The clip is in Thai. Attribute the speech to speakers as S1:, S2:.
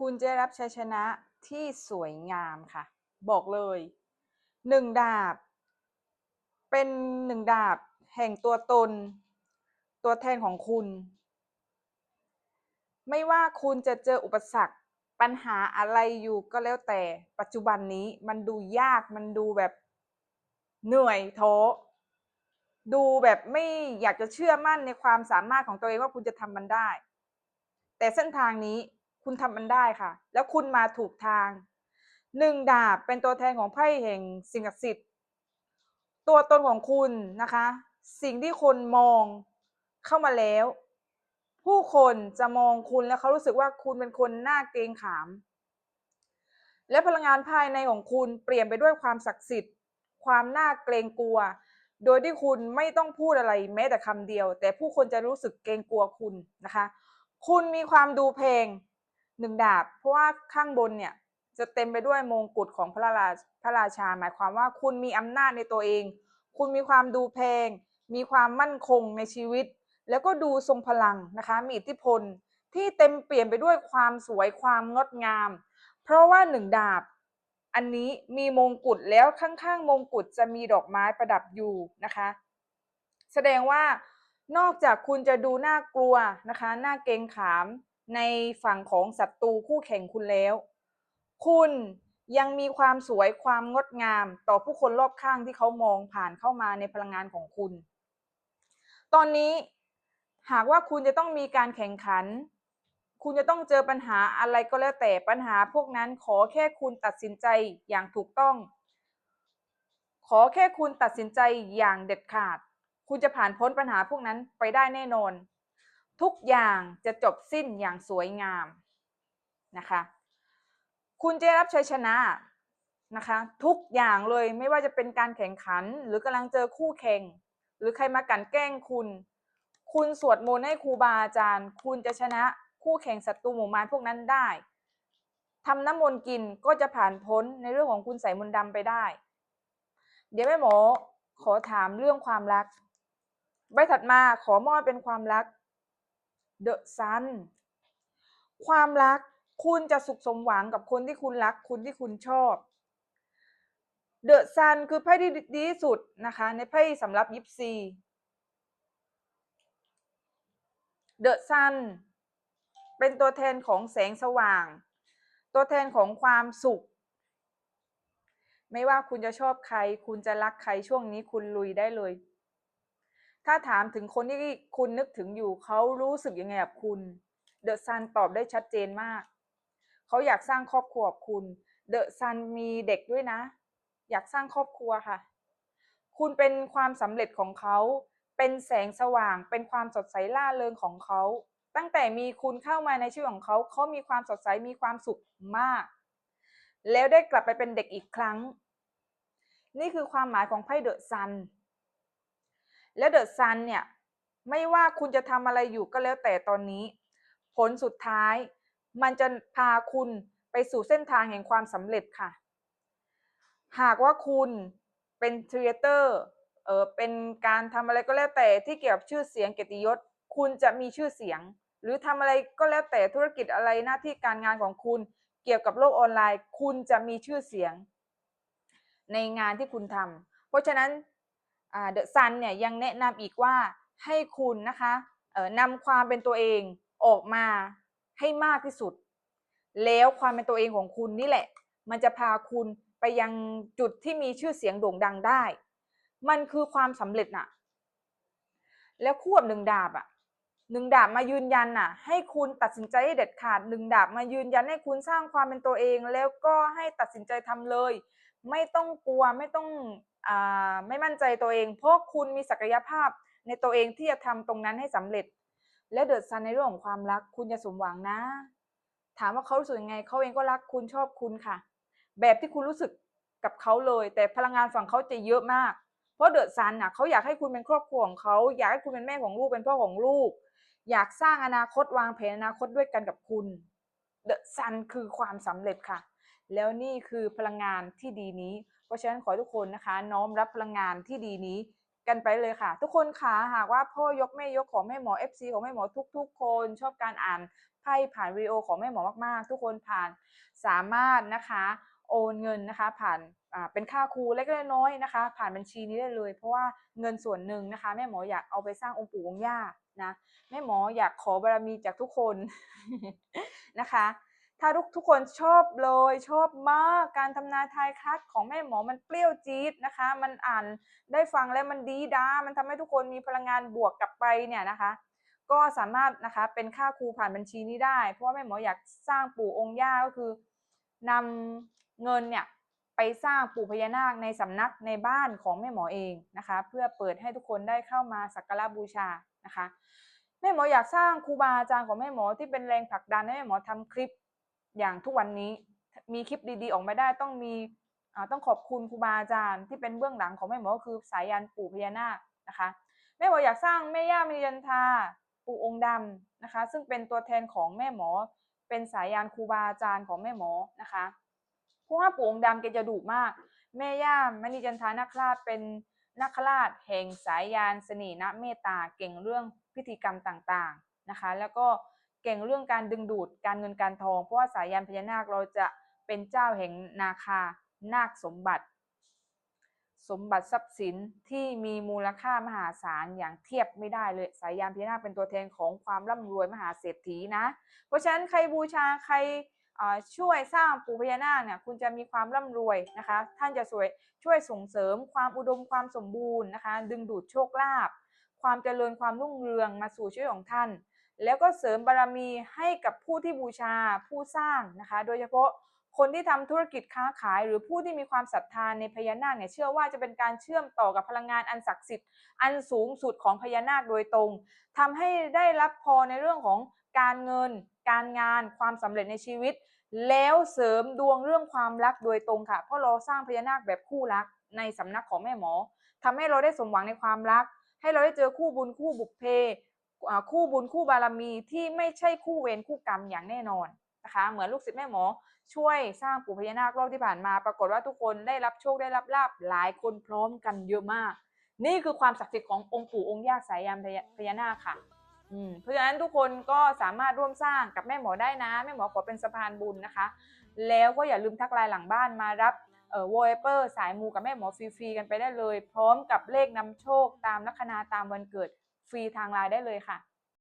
S1: คุณจะได้รับชัยชนะที่สวยงามค่ะ บอกเลยหนึ่งดาบ เป็นหนึ่งดาบแห่งตัวตน ตัวแทนของคุณ ไม่ว่าคุณจะเจออุปสรรคปัญหาอะไรอยู่ก็แล้วแต่ปัจจุบันนี้มันดูยากมันดูแบบเหนื่อยท้อดูแบบไม่อยากจะเชื่อมั่นในความสามารถของตัวเองว่าคุณจะทำมันได้ แต่เส้นทางนี้ คุณทำมันได้ค่ะ แล้วคุณมาถูกทางหนึ่งดาบเป็นตัวแทนของไพ่แห่งสิ่งศักดิ์สิทธิ์ ตัวตนของคุณนะคะ สิ่งที่คนมองเข้ามาแล้ว ผู้คนจะมองคุณแล้วเขารู้สึกว่าคุณเป็นคนน่าเกรงขาม และพลังงานภายในของคุณเปลี่ยนไปด้วยความศักดิ์สิทธิ์ ความน่าเกรงกลัว โดยที่คุณไม่ต้องพูดอะไรแม้แต่คำเดียว แต่ผู้คนจะรู้สึกเกรงกลัวคุณนะคะ คุณมีความดูเพลง หนึ่งดาบ เพราะว่าข้างบนเนี่ยจะเต็มไปด้วยมงกุฎของพระราชพระราชา หมายความว่าคุณมีอำนาจในตัวเอง คุณมีความดูเพง มีความมั่นคงในชีวิต แล้วก็ดูทรงพลังนะคะ มีอิทธิพลที่เต็มเปลี่ยนไปด้วยความสวยความงดงาม เพราะว่าหนึ่งดาบ อันนี้มีมงกุฎแล้วข้างๆ มงกุฎจะมีดอกไม้ประดับอยู่นะคะ แสดงว่านอกจากคุณจะดูน่ากลัวนะคะ น่าเกรงขาม ในฝั่งของศัตรูคู่แข่งคุณแล้ว คุณยังมีความสวยความงดงามต่อผู้คนรอบข้างที่เขามองผ่านเข้ามาในพลังงานของคุณ ตอนนี้หากว่าคุณจะต้องมีการแข่งขัน คุณจะต้องเจอปัญหาอะไรก็แล้วแต่ปัญหาพวกนั้นขอแค่คุณตัดสินใจอย่างถูกต้อง ขอแค่คุณตัดสินใจอย่างเด็ดขาด คุณจะผ่านพ้นปัญหาพวกนั้นไปได้แน่นอน ทุกอย่างจะจบสิ้นอย่างสวยงามนะคะ คุณจะได้รับชัยชนะนะคะ ทุกอย่างเลยไม่ว่าจะเป็นการแข่งขัน หรือกำลังเจอคู่แข่ง หรือใครมากลันแกล้งคุณ คุณสวดมนต์ให้ครูบาอาจารย์ คุณจะชนะคู่แข่งศัตรูหมู่มารพวกนั้นได้ทำน้ำมนต์กินก็จะผ่านพ้นในเรื่องของคุณใส่มนต์ดำไปได้ เดี๋ยวแม่หมอขอถามเรื่องความรัก ใบถัดมาขอมอบเป็นความรัก The Sun ความรักคุณจะสุขสมหวังกับคนที่คุณรักคุณที่คุณชอบ The Sun คือไพ่ที่ดีที่สุดนะคะ ในไพ่สำหรับยิปซี The Sun เป็นตัวแทนของแสงสว่าง ตัวแทนของความสุข ไม่ว่าคุณจะชอบใคร คุณจะรักใครช่วงนี้คุณลุยได้เลย ถ้าถามถึงคนที่คุณนึกถึงอยู่เขารู้สึกยังไงกับคุณ เดอะซันตอบได้ชัดเจนมาก เขาอยากสร้างครอบครัวคุณ เดอะซันมีเด็กด้วยนะ อยากสร้างครอบครัวค่ะ คุณเป็นความสำเร็จของเขา เป็นแสงสว่าง เป็นความสดใสล่าเริงของเขา ตั้งแต่มีคุณเข้ามาในชีวิตของเขา เขามีความสดใส มีความสุขมาก แล้วได้กลับไปเป็นเด็กอีกครั้ง นี่คือความหมายของไพ่เดอะซัน แล้วเดอะซันเนี่ยไม่ว่าคุณจะทำอะไรอยู่ก็แล้วแต่ตอนนี้ ผลสุดท้าย มันจะพาคุณไปสู่เส้นทางแห่งความสำเร็จค่ะ หากว่าคุณเป็นทรีเตอร์เออเป็นการทำอะไรก็แล้วแต่ที่เกี่ยวกับชื่อเสียงเกียรติยศ คุณจะมีชื่อเสียง หรือทำอะไรก็แล้วแต่ธุรกิจอะไรหน้าที่การงานของคุณเกี่ยวกับโลกออนไลน์ คุณจะมีชื่อเสียง ในงานที่คุณทำเพราะฉะนั้น เดอะซันเนี่ยยังแนะนำอีกว่าให้คุณนะคะนำความเป็นตัวเองออกมาให้มากที่สุด แล้วความเป็นตัวเองของคุณนี่แหละ มันจะพาคุณไปยังจุดที่มีชื่อเสียงโด่งดังได้ มันคือความสำเร็จน่ะ แล้วควบหนึ่งดาบอะหนึ่งดาบมายืนยันน่ะ ให้คุณตัดสินใจเด็ดขาดหนึ่งดาบมายืนยันให้คุณสร้างความเป็นตัวเอง แล้วก็ให้ตัดสินใจทำเลย ไม่ต้องกลัวไม่ต้องอไม่มั่นใจตัวเอง เพราะคุณมีศักยภาพในตัวเองที่จะทำตรงนั้นให้สำเร็จ และเดือดซันในเรื่องของความรัก คุณจะสมหวังนะ ถามว่าเขารู้สึกยังไงเขาเองก็รักคุณชอบคุณค่ะ แบบที่คุณรู้สึกกับเขาเลย แต่พลังงานฝั่งเขาจะเยอะมาก เพราะเดือดซันน่ะเขาอยากให้คุณเป็นครอบครัวของเขาอยากให้คุณเป็นแม่ของลูกเป็นพ่อของลูก อยากสร้างอนาคตวางแผนอนาคตด้วยกันกับคุณเดอะซันคือความสำเร็จค่ะ แล้วนี่คือพลังงานที่ดีนี้ เพราะฉะนั้นขอทุกคนนะคะ น้อมรับพลังงานที่ดีนี้กันไปเลยค่ะ ทุกคนคะหากว่าพ่อยกแม่ยกของแม่หมอ FC ของแม่หมอทุก ๆ คนชอบการอ่านไพ่ผ่านวิดีโอของแม่หมอมากๆ ทุกคนผ่านสามารถนะคะโอนเงินนะคะผ่านเป็นค่าครูเล็กๆน้อยๆนะคะ ผ่านบัญชีนี้ได้เลย เพราะว่าเงินส่วนหนึ่งนะคะ แม่หมออยากเอาไปสร้างองค์ปู่องค์ย่านะแม่หมออยากขอบารมีจากทุกคนนะคะ ถ้าทุกทุกคนชอบเลยชอบมากการทำนาทายคัดของแม่หมอมันเปรี้ยวจี๊ดนะคะ มันอ่านได้ฟังแล้วมันดีด้ามันทำให้ทุกคนมีพลังงานบวกกลับไปเนี่ยนะคะ ก็สามารถนะคะเป็นค่าครูผ่านบัญชีนี้ได้ เพราะว่าแม่หมออยากสร้างปู่องค์ย่าก็คือนำเงินเนี่ยไปสร้างปู่พญานาคในสำนักในบ้านของแม่หมอเองนะคะ เพื่อเปิดให้ทุกคนได้เข้ามาสักการะบูชานะคะแม่หมออยากสร้างครูบาอาจารย์ของแม่หมอที่เป็นแรงผลักดันให้แม่หมอทำคลิป อย่างทุกวันนี้มีคลิปดีๆ ออกมาได้ต้องมีต้องขอบคุณครูบาอาจารย์ที่เป็นเบื้องหลังของแม่หมอก็คือสายยันปู่พญานาคนะคะแม่หมออยากสร้างแม่ย่ามณียันทาปู่องค์ดำนะคะ ซึ่งเป็นตัวแทนของแม่หมอ เป็นสายยานครูบาอาจารย์ของแม่หมอนะคะเพราะว่าปู่องค์ดำแกจะดุมาก แม่ย่ามณีจันทานาคราชเป็นนาคราชแห่งสายยานเสน่ห์เมตตาเก่งเรื่องพิธีกรรมต่างๆนะคะ แล้วก็ เก่งเรื่องการดึงดูดการเงินการทอง เพราะว่าสายยานพญานาคเราจะเป็นเจ้าแห่งนาคา นาคสมบัติ สมบัติทรัพย์สินที่มีมูลค่ามหาศาลอย่างเทียบไม่ได้เลยสายยานพญานาคเป็นตัวแทนของความร่ำรวยมหาเศรษฐีนะ เพราะฉะนั้นใครบูชาใครช่วยสร้างปู่พญานาคเนี่ยคุณจะมีความร่ำรวยนะคะ ท่านจะช่วยช่วยส่งเสริมความอุดมความสมบูรณ์นะคะ ดึงดูดโชคลาภความเจริญความรุ่งเรืองมาสู่ชีวิตของท่าน แล้วก็เสริมบารมีให้กับผู้ที่บูชาผู้สร้างนะคะ โดยเฉพาะคนที่ทำธุรกิจค้าขาย หรือผู้ที่มีความศรัทธาในพญานาคเนี่ยเชื่อว่าจะเป็นการเชื่อมต่อกับพลังงานอันศักดิ์สิทธิ์อันสูงสุดของพญานาคโดยตรงทำให้ได้รับพรในเรื่องของการเงิน การงานความสำเร็จในชีวิต แล้วเสริมดวงเรื่องความรักโดยตรงค่ะ เพราะเราสร้างพญานาคแบบคู่รักในสำนักของแม่หมอทำให้เราได้สมหวังในความรัก ให้เราได้เจอคู่บุญคู่บุพเพ คู่บุญคู่บารมีที่ไม่ใช่คู่เวรคู่กรรมอย่างแน่นอนนะคะเหมือนลูกศิษย์แม่หมอ ช่วยสร้างปู่พญานาครอบที่ผ่านมา ปรากฏว่าทุกคนได้รับโชคได้รับลาบหลายคนพร้อมกันเยอะมาก นี่คือความศักดิ์สิทธิ์ขององค์ปู่องค์ย่าสายยานพญานาคค่ะเพราะฉะนั้นทุกคนก็สามารถร่วมสร้างกับแม่หมอได้นะแม่หมอขอเป็นสะพานบุญนะคะ แล้วก็อย่าลืมทักไลน์หลังบ้านมารับเอ่อวอลเปอร์สายมูกับแม่หมอฟรีๆกันไปได้เลย พร้อมกับเลขนำโชคตามลัคนาตามวันเกิด ฟรีทางไลน์ได้เลยค่ะ